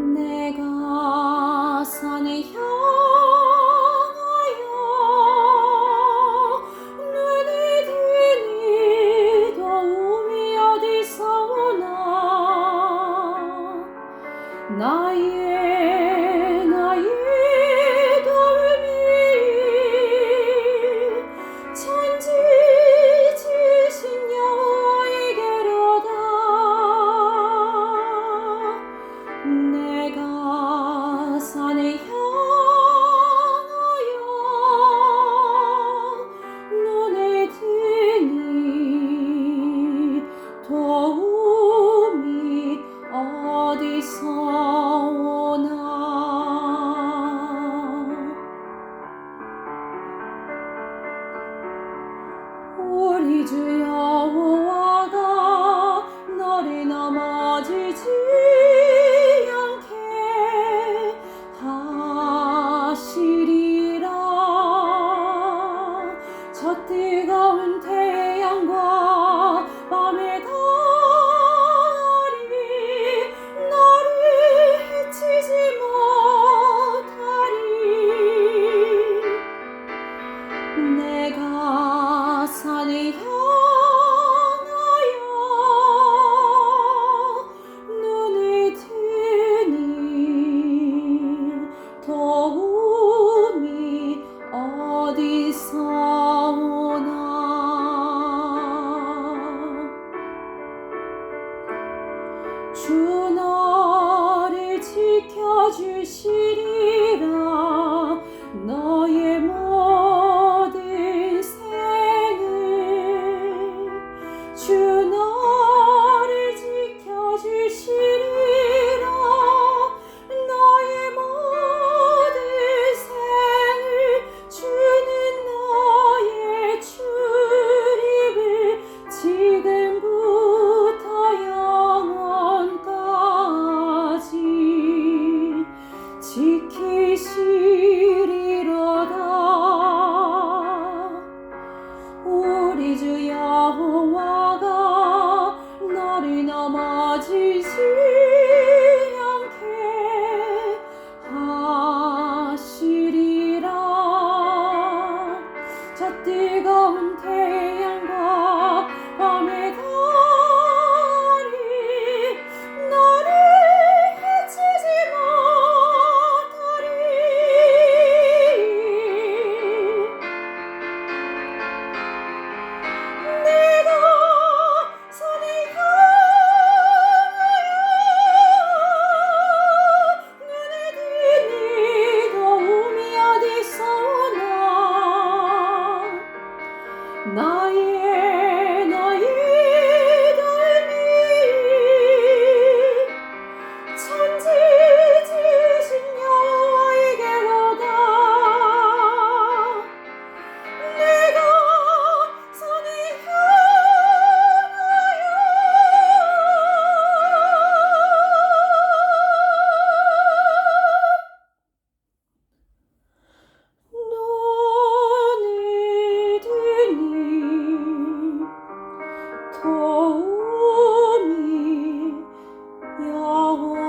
내 우리 주 여호와가 너를 넘어지지 않게 하시리라. 저 뜨거운 태양과 밤의 달이 너를 해치지 못하리. te 要。